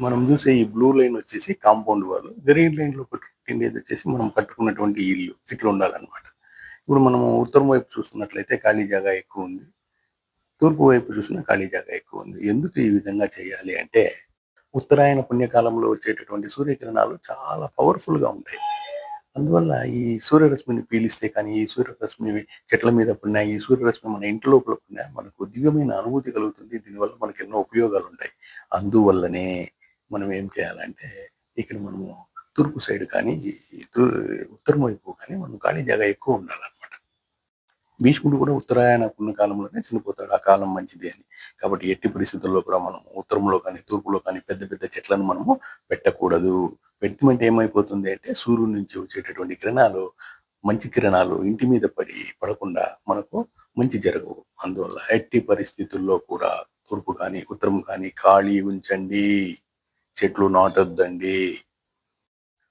మనం చూసే ఈ బ్లూ లైన్ వచ్చేసి కాంపౌండ్ వాళ్ళు. గ్రీన్ లైన్లో వచ్చేసి మనం కట్టుకున్నటువంటి ఇల్లు ఇట్లా ఉండాలన్నమాట. ఇప్పుడు మనం ఉత్తరం వైపు చూస్తున్నట్లయితే ఖాళీ జాగా ఎక్కువ ఉంది. తూర్పు వైపు చూసిన ఖాళీ జాగా ఎక్కువ ఉంది. ఎందుకు ఈ విధంగా చేయాలి అంటే ఉత్తరాయణ పుణ్యకాలంలో వచ్చేటటువంటి సూర్యకిరణాలు చాలా పవర్ఫుల్గా ఉంటాయి. అందువల్ల ఈ సూర్యరశ్మిని పీలిస్తే కానీ ఈ సూర్యరశ్మి చెట్ల మీద పడినా ఈ సూర్యరశ్మి మన ఇంటి లోపల పడినా మనకు దివ్యమైన అనుభూతి కలుగుతుంది. దీనివల్ల మనకు ఎన్నో ఉపయోగాలు ఉంటాయి. అందువల్లనే మనం ఏం చేయాలంటే ఇక్కడ మనము తూర్పు సైడ్ కానీ ఉత్తరం వైపు కానీ మనం ఖాళీ జాగా ఎక్కువ ఉండాలన్నమాట. భీష్ముడు కూడా ఉత్తరాయణ పుణ్యకాలంలోనే చనిపోతాడు. ఆ కాలం మంచిది అని. కాబట్టి ఎట్టి పరిస్థితుల్లో కూడా మనం ఉత్తరంలో కానీ తూర్పులో కానీ పెద్ద పెద్ద చెట్లను మనము పెట్టకూడదు. పెట్టమంటే ఏమైపోతుంది అంటే సూర్యుడి నుంచి వచ్చేటటువంటి కిరణాలు మంచి కిరణాలు ఇంటి మీద పడి పడకుండా మనకు మంచి జరగవు. అందువల్ల ఎట్టి పరిస్థితుల్లో కూడా తూర్పు కానీ ఉత్తరం కానీ ఖాళీ ఉంచండి. చెట్లు నాటొద్దండి.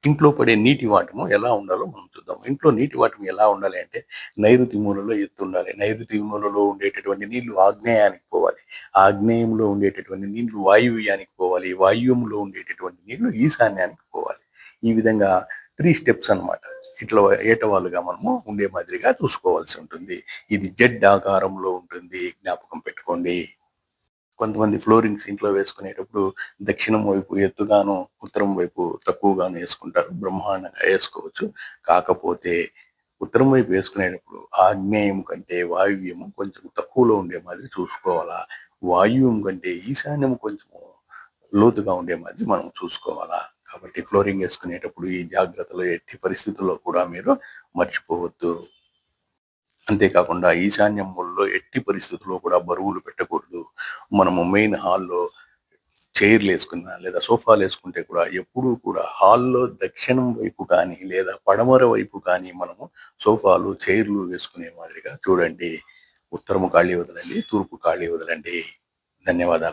ఇంట్లో పడే నీటి వాటము ఎలా ఉండాలో మనం చూద్దాం. ఇంట్లో నీటి వాటం ఎలా ఉండాలి అంటే నైరుతి మూలలో ఎత్తు ఉండాలి నైరుతి మూలలో ఉండేటటువంటి నీళ్ళు ఆగ్నేయానికి పోవాలి. ఆగ్నేయంలో ఉండేటటువంటి నీళ్ళు వాయువ్యానికి పోవాలి. వాయువ్యంలో ఉండేటటువంటి నీళ్ళు ఈశాన్యానికి పోవాలి. ఈ విధంగా త్రీ స్టెప్స్ అన్నమాట. ఇట్లా ఏటవాలుగా మనము ఉండే మాదిరిగా చూసుకోవాల్సి ఉంటుంది. ఇది జెడ్ ఆకారంలో ఉంటుంది. జ్ఞాపకం పెట్టుకోండి. కొంతమంది ఫ్లోరింగ్స్ ఇంట్లో వేసుకునేటప్పుడు దక్షిణం వైపు ఎత్తుగాను ఉత్తరం వైపు తక్కువగాను వేసుకుంటారు. బ్రహ్మాండంగా వేసుకోవచ్చు. కాకపోతే ఉత్తరం వైపు వేసుకునేటప్పుడు ఆగ్నేయం కంటే వాయువ్యము కొంచెం తక్కువలో ఉండే మాదిరి చూసుకోవాలా? వాయువ్యం కంటే ఈశాన్యం కొంచెం లోతుగా ఉండే మాదిరి మనం చూసుకోవాలా? కాబట్టి ఫ్లోరింగ్ వేసుకునేటప్పుడు ఈ జాగ్రత్తలు ఎట్టి పరిస్థితుల్లో కూడా మీరు మర్చిపోవద్దు. అంతేకాకుండా ఈశాన్యం మూలలో ఎట్టి పరిస్థితుల్లో కూడా బరువులు పెట్టకూడదు. మనము మెయిన్ హాల్లో చైర్లు వేసుకున్నా లేదా సోఫాలు వేసుకుంటే కూడా ఎప్పుడూ కూడా హాల్లో దక్షిణం వైపు కానీ లేదా పడమర వైపు కానీ మనము సోఫాలు చైర్లు వేసుకునే మాదిరిగా చూడండి. ఉత్తరము ఖాళీ వదలండి తూర్పు ఖాళీ వదలండి. ధన్యవాదాలు.